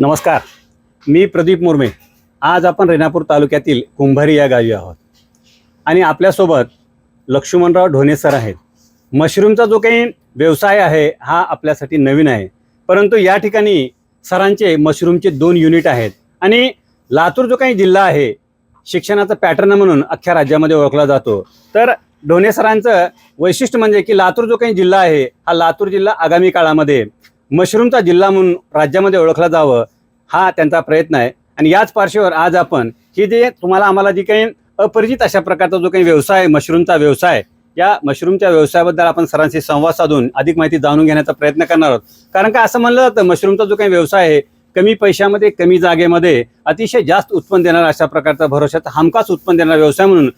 नमस्कार मी प्रदीप मुर्मे. आज आपण रेणापूर तालुक्यातील कुंभारी या गावी आहोत. आणि आपल्यासोबत लक्ष्मणराव ढोणे सर आहेत. मशरूमचा जो काही व्यवसाय आहे हा आपल्यासाठी नवीन आहे. परंतु या ठिकाणी सरांचे मशरूमचे दोन युनिट आहेत. आणि लातूर जो काही जिल्हा आहे शिक्षणाचा पॅटर्न म्हणून अख्ख्या राज्यामध्ये ओळखला जातो. तर ढोणे सरांचं वैशिष्ट्य म्हणजे की लातूर जो काही जिल्हा आहे हा लातूर जिल्हा आगामी काळामध्ये मशरूमचा जिल्हा म्हणून राज्यामध्ये ओळखला जावं हा त्यांचा प्रयत्न आहे. आणि याच पार्श्ववर आज आपण ही जे तुम्हाला आम्हाला जी काही अपरिचित अशा प्रकारचा जो काही व्यवसाय आहे मशरूमचा व्यवसाय या मशरूमच्या व्यवसायाबद्दल आपण सरांशी संवाद साधून अधिक माहिती जाणून घेण्याचा प्रयत्न करणार आहोत. कारण का असं म्हणलं जातं मशरूमचा जो काही व्यवसाय आहे कमी पैशामध्ये कमी जागेमध्ये अतिशय जास्त उत्पन्न देणारा अशा प्रकारचा भरोशात हमखास उत्पन्न देणारा व्यवसाय म्हणून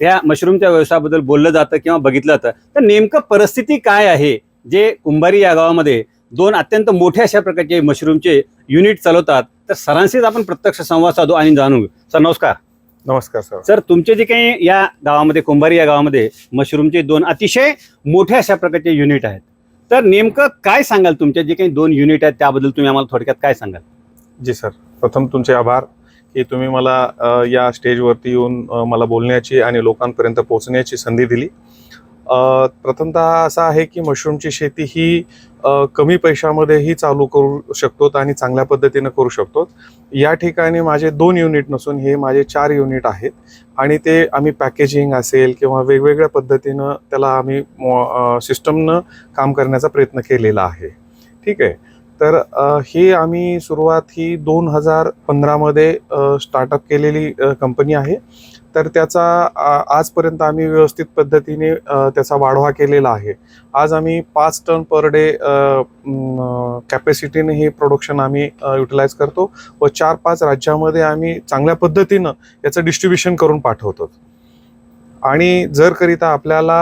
या मशरूमच्या व्यवसायाबद्दल बोललं जातं किंवा बघितलं जातं. तर नेमकं परिस्थिती काय आहे जे कुंभारी या गावामध्ये दोन अत्यंत मोठ्या अशा प्रकारचे मशरूमचे युनिट चालवतात. तर सरांशीच आपण प्रत्यक्ष संवाद साधू आणि जाणू घेऊ. सर नमस्कार. नमस्कार सर. सर तुमचे जे काही या गावामध्ये कुंभारी या गावामध्ये मशरूमचे दोन अतिशय मोठ्या अशा प्रकारचे युनिट आहेत. तर नेमकं काय सांगाल तुमचे? जे काही दोन युनिट आहेत त्याबद्दल तुम्ही आम्हाला थोडक्यात काय सांगाल? जी सर. प्रथम तुमचे आभार की तुम्ही मला या स्टेजवरती येऊन मला बोलण्याची आणि लोकांपर्यंत पोहोचण्याची संधी दिली. प्रथमतः असं आहे की मशरूमची शेती ही कमी पैशामध्येही चालू करू शकतो आणि चांगल्या पद्धतीनं करू शकतो. या ठिकाणी माझे दोन युनिट नसून हे माझे चार युनिट आहेत आणि ते आम्ही पॅकेजिंग असेल किंवा वेगवेगळ्या पद्धतीनं त्याला आम्ही सिस्टमनं काम करण्याचा प्रयत्न केलेला आहे. ठीक आहे? तर हे आम्ही सुरुवात ही दोन हजार पंधरामध्ये स्टार्टअप केलेली कंपनी आहे. तर त्याचा आजपर्यंत आम्ही व्यवस्थित पद्धतीने त्याचा वाढवा केलेला आहे. आज आम्ही पाच टन पर डे कॅपॅसिटीने हे प्रोडक्शन आम्ही युटिलाइज करतो व चार पाच राज्यामध्ये आम्ही चांगल्या पद्धतीनं याचं डिस्ट्रीब्युशन करून पाठवतो. आणि जर करिता आपल्याला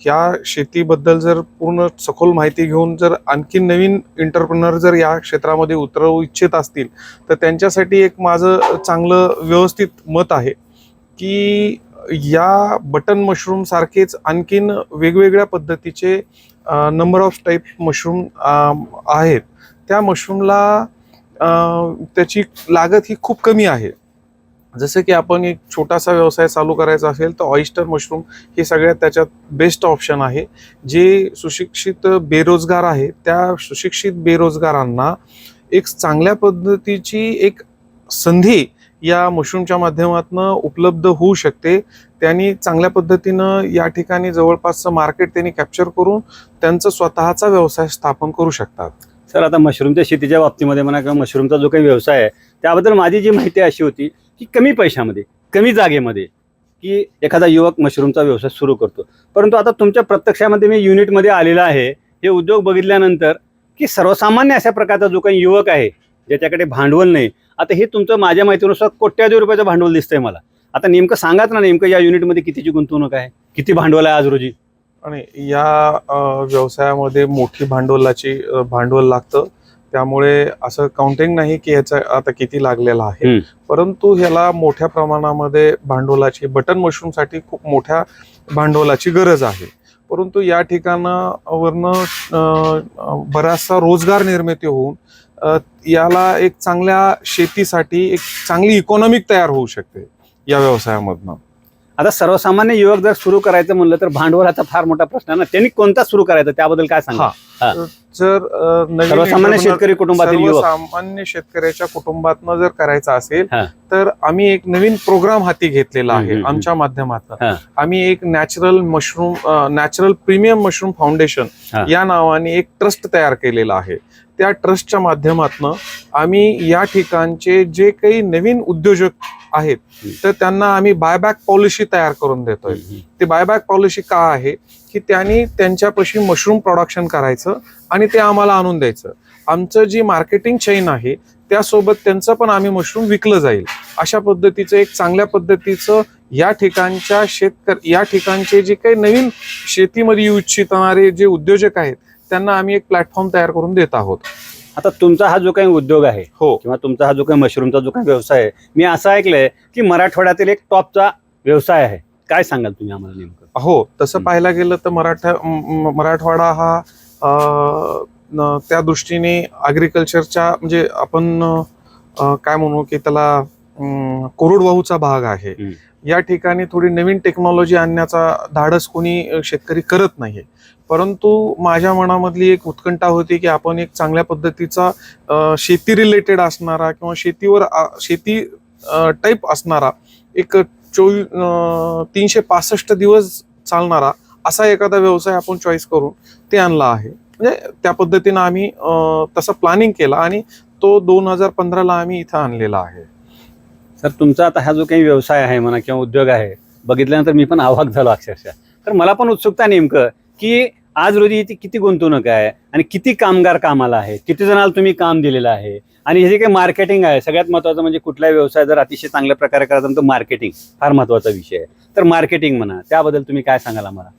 ह्या शेतीबद्दल जर पूर्ण सखोल माहिती घेऊन जर आणखी नवीन इंटरप्रनर जर या क्षेत्रामध्ये उतरवू इच्छित असतील तर त्यांच्यासाठी एक माझं चांगलं व्यवस्थित मत आहे. की या बटन मशरूम सारखेच आणखीन वेगवेगळ्या पद्धतीचे नंबर ऑफ टाईप मशरूम आहेत. त्या मशरूमला त्याची लागत ही खूप कमी आहे. जसं की आपण एक छोटासा व्यवसाय चालू करायचा असेल तर ऑइस्टर मशरूम हे सगळ्यात त्याच्यात बेस्ट ऑप्शन आहे. जे सुशिक्षित बेरोजगार आहे त्या सुशिक्षित बेरोजगारांना एक चांगल्या पद्धतीची एक संधी या मशरूमच्या माध्यमातून उपलब्ध होऊ शकते. त्यांनी चांगल्या पद्धतीनं या ठिकाणी जवळपासचं मार्केट त्यांनी कॅप्चर करून त्यांचं स्वतःचा व्यवसाय स्थापन करू शकतात. सर आता मशरूमच्या शेतीच्या बाबतीमध्ये म्हणा किंवा मशरूमचा जो काही व्यवसाय आहे त्याबद्दल माझी जी माहिती अशी होती की कमी पैशामध्ये कमी जागेमध्ये की एखादा युवक मशरूमचा व्यवसाय सुरू करतो. परंतु आता तुमच्या प्रत्यक्षामध्ये मी युनिटमध्ये आलेला आहे हे उद्योग बघितल्यानंतर की सर्वसामान्य अशा प्रकारचा जो काही युवक आहे ज्याच्याकडे भांडवल नाही आता हे तुमचं माझ्या माहितीनुसार कोट्यावधी रुपयाचं भांडवल दिसतंय मला. आता नेमकं सांगाच ना नेमकं या युनिटमध्ये कितीची गुंतवणूक आहे? किती भांडवल आहे आज रोजी? आणि या व्यवसायामध्ये मोठी भांडवलाची भांडवल लागतं. त्यामुळे असं काउंटिंग नाही की ह्याचं आता किती लागलेलं आहे. परंतु ह्याला मोठ्या प्रमाणामध्ये भांडवलाची बटन मशरूमसाठी खूप मोठ्या भांडवलाची गरज आहे. परंतु या ठिकाणावरनं बराचसा रोजगार निर्मिती होऊन याला एक चांगल्या शेतीसाठी एक चांगली इकॉनॉमिक तयार होऊ शकते या व्यवसायामधनं. आता सर्वसामान्य युवक जर सुरू करायचं म्हणलं तर भांडवलाचा फार मोठा प्रश्न आहे ना. त्यांनी कोणता सुरू करायचा? त्याबद्दल काय सांगा. जर सर्वसामान्य शेतकरी कुटुंबातील युवक. सर्वसामान्य शेतकऱ्याच्या कुटुंबातनं जर करायचं असेल. तर आम्ही एक नवीन प्रोग्राम हाती घेतलेला आहे आमच्या माध्यमातून. आम्ही एक natural mushroom natural premium mushroom foundation. या नावाने एक ट्रस्ट तयार केलेला आहे. त्या ट्रस्टच्या माध्यमातून आम्ही या ठिकाणचे जे काही नवीन उद्योजक आहेत. तर त्यांना आम्ही बायबॅक पॉलिसी तयार करून देतोय. ते बायबॅक पॉलिसी का आहे? की त्यांनी त्यांच्यापाशी मशरूम प्रोडक्शन करायचं आणि ते आम्हाला आणून द्यायचं. आमचं जी मार्केटिंग चेन आहे त्यासोबत त्यांचं पण आम्ही मशरूम विकलं जाईल. अशा पद्धतीचं एक चांगल्या पद्धतीचं या ठिकाणच्या शेतकर या ठिकाणचे जे काही नवीन शेतीमध्ये येऊ इच्छिणारे जे उद्योजक आहेत त्यांना आम्ही एक प्लॅटफॉर्म तयार करून देत आहोत. आता तुमचा हा जो काही उद्योग आहे हो. किंवा तुमचा हा जो काही मशरूमचा जो काही व्यवसाय आहे मी असं ऐकलंय की मराठवाड्यातील एक टॉपचा व्यवसाय आहे. काय सांगाल तुम्ही आम्हाला नेमकं? हो तसं. पाहायला गेलं तर मराठा मराठवाडा हा त्या दृष्टीने ॲग्रिकल्चरच्या म्हणजे आपण काय म्हणू की त्याला कोरडवाहूचा भाग आहे. या ठिकाणी थोडी नवीन टेक्नॉलॉजी आणण्याचा धाडस कोणी शेतकरी करत नाहीये. परंतु माझ्या मनामधली एक उत्कंठा होती की आपण एक चांगल्या पद्धतीचा शेती रिलेटेड असणारा किंवा शेतीवर शेती टाईप असणारा एक चोवीस तीनशे पासष्ट दिवस चालणारा असा एखादा व्यवसाय आपण चॉईस करून ते आणला आहे. म्हणजे त्या पद्धतीनं आम्ही तसं प्लॅनिंग केलं आणि तो दोन हजार पंधराला आम्ही इथं आणलेला आहे. सर तुमचा आता हा जो काही व्यवसाय आहे म्हणा किंवा उद्योग आहे बघितल्यानंतर मी पण आवाक झालो अक्षरशः. तर मला पण उत्सुकता नेमकं की आज रोजी इथे किती गुंतवणूक आहे आणि किती कामगार कामाला आहे किती जणाला तुम्ही काम दिलेलं आहे? आणि हे जे काही मार्केटिंग आहे सगळ्यात महत्त्वाचं म्हणजे कुठलाही व्यवसाय जर अतिशय चांगल्या प्रकारे करायचा तर मार्केटिंग फार महत्त्वाचा विषय आहे. तर मार्केटिंग म्हणा त्याबद्दल तुम्ही काय सांगाल आम्हाला?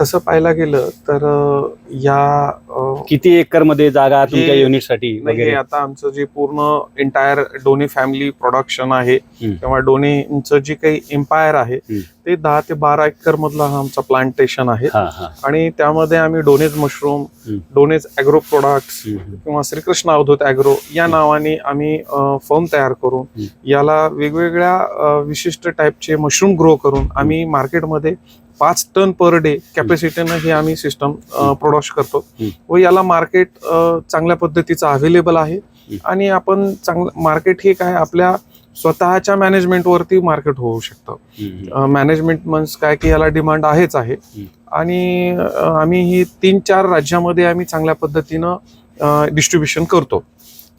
तसं पाहायला गेलं तर या किती एकरमध्ये जागा तुमच्या युनिटसाठी नाही, हे वगैरे आता आमचं जे पूर्ण एंटायर डोने फॅमिली प्रोडक्शन आहे. किंवा डोनेचं जे काही एम्पायर आहे. ते दहा ते बारा एकर मधला हा आमचा प्लांटेशन आहे आणि त्यामध्ये आम्ही डोनेज मशरूम. डोनेज अॅग्रो प्रोडक्ट्स. किंवा श्रीकृष्ण अवधूत अॅग्रो या नावाने आम्ही फर्म तयार करून. याला वेगवेगळ्या विशिष्ट टाईपचे मशरूम ग्रो करून आम्ही मार्केटमध्ये पाच टन पर डे कॅपॅसिटीनं ही आम्ही सिस्टम प्रोड्यूस करतो. व याला मार्केट चांगल्या पद्धतीचं अवेलेबल आहे. आणि आपण चांगलं मार्केट हे काय आपल्या स्वतःच्या मॅनेजमेंटवरती मार्केट होऊ शकतं. मॅनेजमेंट मन्स काय की याला डिमांड आहेच आहे. आणि आम्ही ही तीन चार राज्यामध्ये आम्ही चांगल्या पद्धतीनं डिस्ट्रीब्युशन करतो.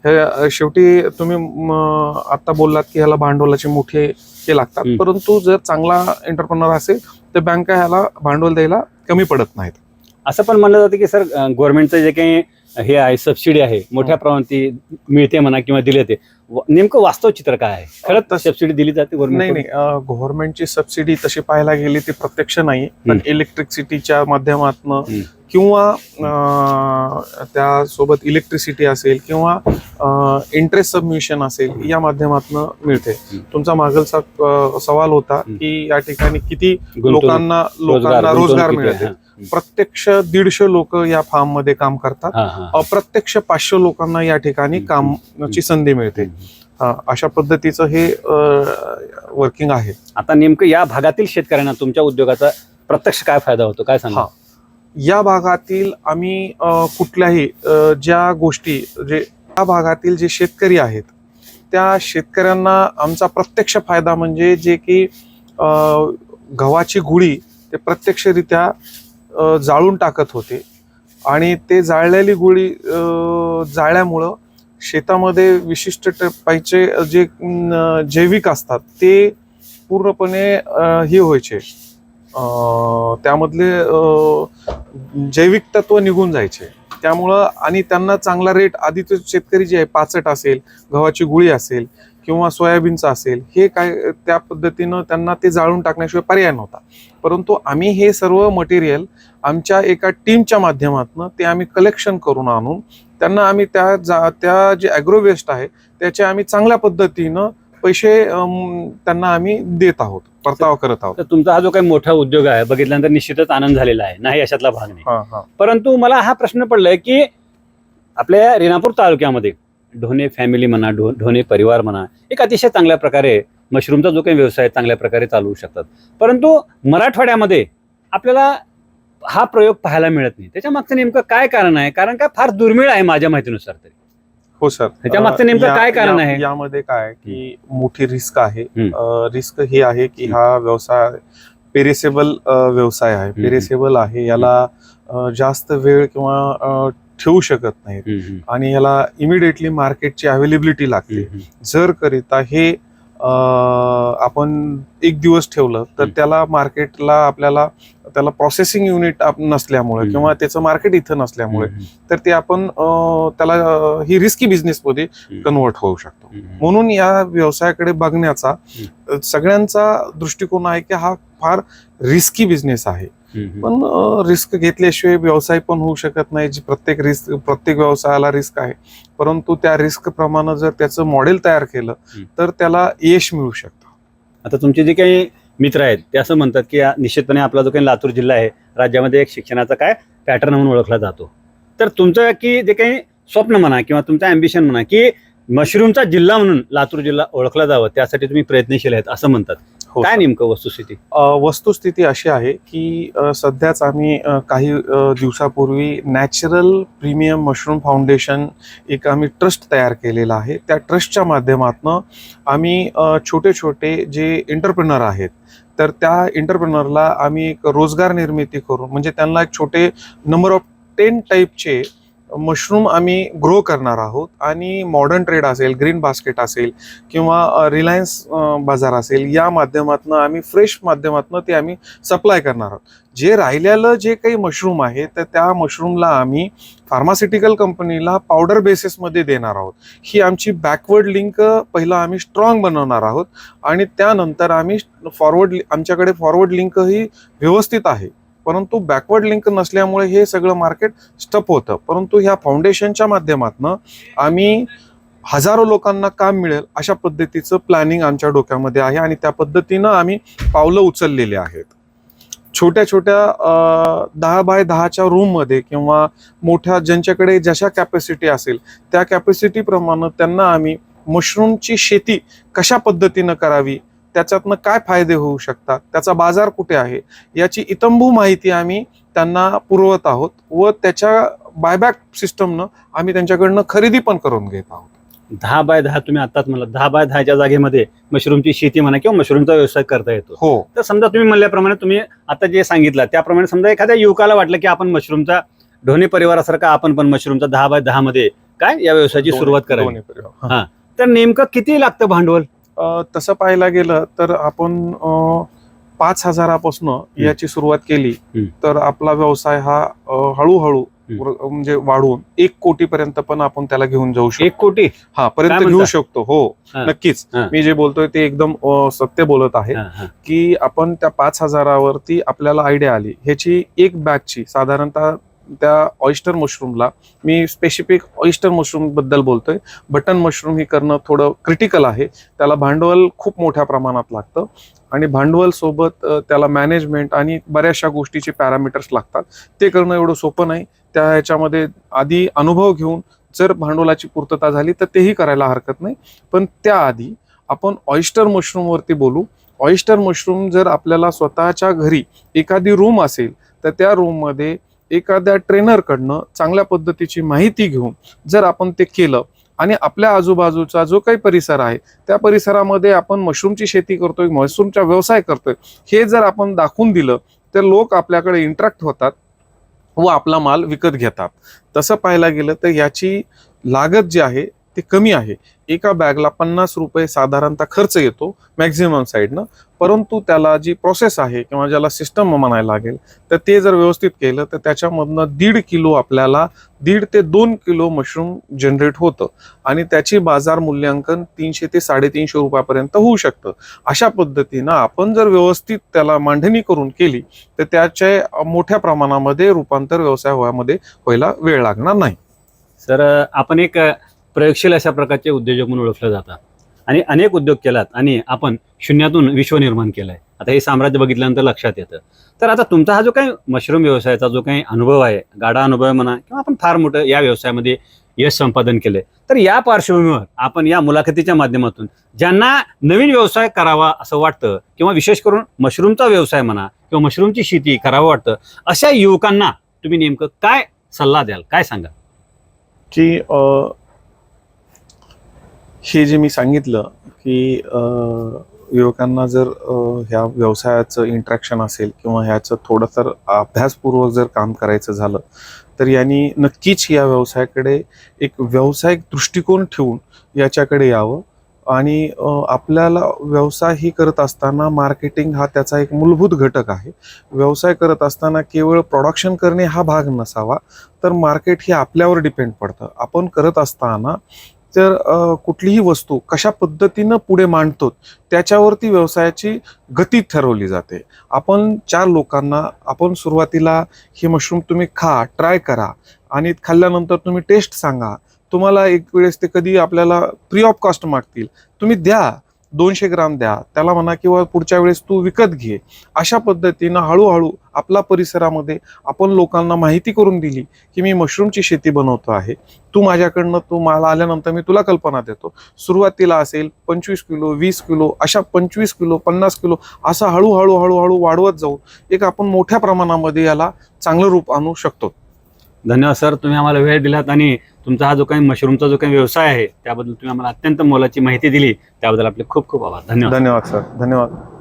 हे शेवटी तुम्ही आता बोललात की ह्याला भांडवलाचे मोठे हे लागतात. परंतु जर चांगला एंटरप्रेनर असेल तर बँका ह्याला भांडवल द्यायला कमी पडत नाहीत. असं पण म्हणलं जातं की सर गव्हर्नमेंटचं जे काही हे आहे सबसिडी आहे मोठ्या प्रमाणात मिळते म्हणा किंवा दिले ते. नेमकं वास्तव चित्र काय आहे? खरंच सबसिडी दिली जाते नाही नाही गव्हर्नमेंटची सबसिडी तशी पाहायला गेली ती प्रत्यक्ष नाही. पण. इलेक्ट्रिसिटीच्या माध्यमातून. किंवा त्यासोबत इलेक्ट्रिसिटी असेल किंवा इंटरेस्ट सबमिशन असेल या माध्यमातून मिळते. तुमचा मागलचा सवाल होता. की या ठिकाणी किती लोकांना लोकांना रोजगार मिळते. प्रत्यक्ष दीडशे लोक या फार्ममध्ये काम करतात. अप्रत्यक्ष पाचशे लोकांना या ठिकाणी. कामाची संधी मिळते. अशा पद्धतीचं हे वर्किंग आहे. आता नेमकं या भागातील शेतकऱ्यांना तुमच्या उद्योगाचा प्रत्यक्ष काय फायदा होतो? काय सांगा. या भागातील आम्ही कुठल्याही ज्या गोष्टी जे या भागातील जे शेतकरी आहेत त्या शेतकऱ्यांना आमचा प्रत्यक्ष फायदा म्हणजे जे की गव्हाची गुळी ते प्रत्यक्षरित्या जाळून टाकत होते. आणि ते जाळलेली गुळी जाळल्यामुळं शेतामध्ये विशिष्ट टप्प्याचे जे जैविक असतात ते पूर्णपणे हे व्हायचे. त्यामधले जैविक तत्व निघून जायचे. त्यामुळं आणि त्यांना चांगला रेट आधीचे शेतकरी जे आहे पाचट असेल गव्हाची गुळी असेल किंवा सोयाबीनचं असेल हे काय त्या पद्धतीनं त्यांना ते जाळून टाकण्याशिवाय पर्याय नव्हता. परंतु आम्ही हे सर्व मटेरियल आमच्या एका टीमच्या माध्यमातून ते आम्ही कलेक्शन करून आणून त्यांना आम्ही त्या जा त्या जे ॲग्रो वेस्ट आहे त्याचे आम्ही चांगल्या पद्धतीनं पैसे त्यांना आम्ही देत आहोत परतावा करत आहोत. तर तुमचा हा जो काही मोठा उद्योग आहे बघितल्यानंतर निश्चितच आनंद झालेला आहे नाही अशातला भाग नाही. हा हा. परंतु मला हा प्रश्न पडलाय की आपल्या रेणापूर तालुक्यामध्ये ढोणे फॅमिली म्हणा ढो ढोणे परिवार म्हणा एक अतिशय चांगल्या प्रकारे मशरूमचा जो काही व्यवसाय आहे, चांगल्या प्रकारे चालवू शकतात. परंतु मराठवाड्यामध्ये आपल्याला हा प्रयोग पाहायला मिळत नाही. त्याच्या मागचं नेमकं काय कारण आहे? कारण काय फार दुर्मिळ आहे माझ्या माहितीनुसार तरी. हो सर. ह्याच्या मागचं नेमकं या- काय कारण या- आहे? यामध्ये काय की मोठी रिस्क आहे. रिस्क हे आहे की हा व्यवसाय पेरेसेबल व्यवसाय आहे. हम्म. पेरेसेबल आहे. याला अ, जास्त वेळ किंवा अ, ठेवू शकत हम्म, हम्म, आणि याला इमिडिएटली मार्केटची अवेलेबिलिटी लागते. हम्म, जर करिता हे आपण एक दिवस ठेवलं तर. त्याला मार्केटला आपल्याला त्याला प्रोसेसिंग युनिट नसल्यामुळे. किंवा त्याचं मार्केट इथं नसल्यामुळे तर ते आपण त्याला ही रिस्की बिझनेसमध्ये कन्वर्ट होऊ शकतो. म्हणून या व्यवसायाकडे बघण्याचा सगळ्यांचा दृष्टिकोन आहे की हा फार रिस्की बिझनेस आहे. पण रिस्क घेतल्याशिवाय व्यवसाय पण होऊ शकत नाही जी प्रत्येक रिस्क प्रत्येक व्यवसायाला रिस्क आहे. परंतु त्या रिस्क प्रमाणे जर त्याचं मॉडेल तयार केलं. तर त्याला यश मिळू शकतं. आता तुमचे जे काही मित्र आहेत ते असं म्हणतात की निश्चितपणे आपला जो काही लातूर जिल्हा आहे राज्यामध्ये एक शिक्षणाचा काय पॅटर्न म्हणून ओळखला जातो. तर तुमचं की जे काही स्वप्न म्हणा किंवा तुमचं अम्बिशन म्हणा की मशरूमचा जिल्हा म्हणून लातूर जिल्हा ओळखला जावं त्यासाठी तुम्ही प्रयत्नशील आहेत असं म्हणतात. हो काय. नेमकं वस्तुस्थिती वस्तुस्थिती अशी आहे की सध्याच आम्ही काही दिवसापूर्वी नॅचरल प्रीमियम मशरूम फाउंडेशन एक आम्ही ट्रस्ट तयार केलेला आहे त्या ट्रस्टच्या माध्यमातून आम्ही छोटे छोटे जे एंटरप्रिनर आहेत तर त्या एंटरप्रिनरला आम्ही एक रोजगार निर्मिती करून म्हणजे त्यांना एक छोटे नंबर ऑफ टेन टाईपचे मशरूम आम्ही ग्रो करणार आहोत आणि मॉडर्न ट्रेड असेल ग्रीन बास्केट असेल किंवा रिलायन्स बाजार असेल या माध्यमातून आम्ही फ्रेश माध्यमातून ते आम्ही सप्लाय करणार आहोत. जे राहिलेलं जे काही मशरूम आहे तर त्या मशरूमला आम्ही फार्मास्युटिकल कंपनीला पावडर बेसिसमध्ये देणार आहोत. ही आमची बॅकवर्ड लिंक पहिलं आम्ही स्ट्रॉंग बनवणार आहोत आणि त्यानंतर आम्ही फॉरवर्ड आमच्याकडे फॉरवर्ड लिंक ही व्यवस्थित आहे. परंतु बॅकवर्ड लिंक नसल्यामुळे हे सगळं मार्केट स्टप होतं. परंतु ह्या फाउंडेशनच्या माध्यमातून आम्ही हजारो लोकांना काम मिळेल अशा पद्धतीचं प्लॅनिंग आमच्या डोक्यामध्ये आहे आणि त्या पद्धतीनं आम्ही पावलं उचललेली आहेत. छोट्या छोट्या दहा बाय दहाच्या रूममध्ये किंवा मोठ्या ज्यांच्याकडे जशा कॅपॅसिटी असेल त्या कॅपॅसिटीप्रमाणे त्यांना आम्ही मशरूमची शेती कशा पद्धतीनं करावी त्याच्यातनं काय फायदे होऊ शकतात? त्याचा बाजार कुठे आहे? याची इतंभू माहिती आम्ही त्यांना पुरवत आहोत व त्याच्या बायबॅक सिस्टमनं आम्ही त्यांच्याकडनं खरेदी पण करून घेत आहोत. दहा बाय दहा तुम्ही आताच म्हणला दहा बाय दहाच्या जागेमध्ये मशरूमची शेती म्हणा किंवा मशरूमचा व्यवसाय करता येतो. हो. तर समजा तुम्ही म्हणल्याप्रमाणे तुम्ही आता जे सांगितलं त्याप्रमाणे समजा एखाद्या युवकाला वाटलं की आपण मशरूमचा ढोणे परिवारासारखा आपण पण मशरूमचा दहा बाय दहा मध्ये काय या व्यवसायाची सुरुवात करावी. हा. तर नेमकं किती लागतं भांडवल? तसं पाहायला गेलं तर आपण पाच हजारापासून याची सुरुवात केली. तर आपला व्यवसाय हा हळूहळू म्हणजे वाढवून एक कोटी पर्यंत पण आपण त्याला घेऊन जाऊ शकतो एक कोटी हा पर्यंत? घेऊ शकतो हो. नक्कीच. मी जे बोलतोय ते एकदम सत्य बोलत आहे. की आपण त्या पाच हजारावरती आपल्याला आयडिया आली ह्याची एक बॅगची साधारणतः त्या ऑइस्टर मशरूमला मी स्पेसिफिक ऑइस्टर मशरूमबद्दल बोलतोय. बटन मशरूम हे करणं थोडं क्रिटिकल आहे. त्याला भांडवल खूप मोठ्या प्रमाणात लागतं. आणि भांडवल सोबत त्याला मॅनेजमेंट आणि बऱ्याचशा गोष्टीचे पॅरामीटर्स लागतात. ते करणं एवढं सोपं नाही. त्या ह्याच्यामध्ये आधी अनुभव घेऊन जर भांडवलाची पूर्तता झाली तर तेही करायला हरकत नाही. पण त्याआधी आपण ऑइस्टर मशरूमवरती बोलू. ऑइस्टर मशरूम जर आपल्याला स्वतःच्या घरी एखादी रूम असेल तर त्या रूममध्ये एखाद्या ट्रेनरकडनं चांगल्या पद्धतीची माहिती घेऊन जर आपण ते केलं आणि आपल्या आजूबाजूचा जो काही परिसर आहे त्या परिसरामध्ये आपण मशरूमची शेती करतोय मशरूमचा व्यवसाय करतोय हे जर आपण दाखवून दिलं तर लोक आपल्याकडे इंट्रॅक्ट होतात व आपला माल विकत घेतात. तसं पाहायला गेलं तर याची लागत जी आहे ती कमी आहे. एका बॅगला पन्नास रुपये साधारणतः खर्च येतो मॅक्झिमम साईडनं परंतु त्याला जी प्रोसेस आहे किंवा ज्याला सिस्टम म्हणायला लागेल तर ते जर व्यवस्थित केलं तर त्याच्यामधनं दीड किलो आपल्याला दीड ते दोन किलो मशरूम जनरेट होतं. आणि त्याची बाजार मूल्यांकन तीनशे ते साडेतीनशे रुपयापर्यंत होऊ शकतं. अशा पद्धतीनं आपण जर व्यवस्थित त्याला मांडणी करून केली तर त्याचे मोठ्या प्रमाणामध्ये रूपांतर व्यवसाय व्हायमध्ये व्हायला वेळ लागणार नाही. सर आपण एक प्रयोगशील अशा प्रकारचे उद्योजक म्हणून ओळखलं जातात. आणि अनेक उद्योग केलात आणि आपण शून्यातून विश्व निर्माण केलंय. आता हे साम्राज्य बघितल्यानंतर लक्षात येतं. तर आता तुमचा हा जो काही मशरूम व्यवसायाचा जो काही अनुभव आहे गाडा अनुभव म्हणा किंवा आपण फार मोठं या व्यवसायामध्ये यश संपादन केलंय तर या पार्श्वभूमीवर आपण या मुलाखतीच्या माध्यमातून ज्यांना नवीन व्यवसाय करावा असं वाटतं किंवा विशेष करून मशरूमचा व्यवसाय म्हणा किंवा मशरूमची शेती करावं वाटतं अशा युवकांना तुम्ही नेमकं काय सल्ला द्याल? काय सांगा की अ, हे जे मी सांगितलं की युवकांना जर ह्या व्यवसायाचं इंट्रॅक्शन असेल किंवा ह्याचं थोडं तर अभ्यासपूर्वक जर काम करायचं झालं तर यांनी नक्कीच या व्यवसायाकडे एक व्यावसायिक दृष्टिकोन ठेवून याच्याकडे यावं. आणि आपल्याला व्यवसाय ही करत असताना मार्केटिंग हा त्याचा एक मूलभूत घटक आहे. व्यवसाय करत असताना केवळ प्रोडक्शन करणे हा भाग नसावा तर मार्केट हे आपल्यावर डिपेंड पडतं. आपण करत असताना तर कुठलीही वस्तू कशा पद्धतीनं पुढे मांडतो त्याच्यावरती व्यवसायाची गती ठरवली जाते. आपण चार लोकांना आपण सुरुवातीला हे मशरूम तुम्ही खा ट्राय करा आणि खाल्ल्यानंतर तुम्ही टेस्ट सांगा. तुम्हाला एक वेळेस ते कधी आपल्याला फ्री ऑफ कॉस्ट मागतील. तुम्ही द्या. दोनशे ग्राम द्या. त्याला म्हणा किंवा पुढच्या वेळेस तू विकत घे. अशा पद्धतीनं हळूहळू आपल्या परिसरामध्ये आपण लोकांना माहिती करून दिली की मी मशरूमची शेती बनवतो आहे. तू माझ्याकडनं तू मला आल्यानंतर मी तुला कल्पना देतो. सुरुवातीला असेल पंचवीस किलो वीस किलो अशा पंचवीस किलो पन्नास किलो असा हळूहळू हळूहळू वाढवत जाऊन एक आपण मोठ्या प्रमाणामध्ये याला चांगलं रूप आणू शकतो. धन्यवाद सर. तुम्ही आम्हाला वेळ दिलात आणि तुमचा हा जो काही मशरूमचा जो काही व्यवसाय आहे त्याबद्दल तुम्ही आम्हाला अत्यंत मोलाची माहिती दिली. त्याबद्दल आपले खूप खूप आभार. धन्यवाद. धन्यवाद सर. धन्यवाद.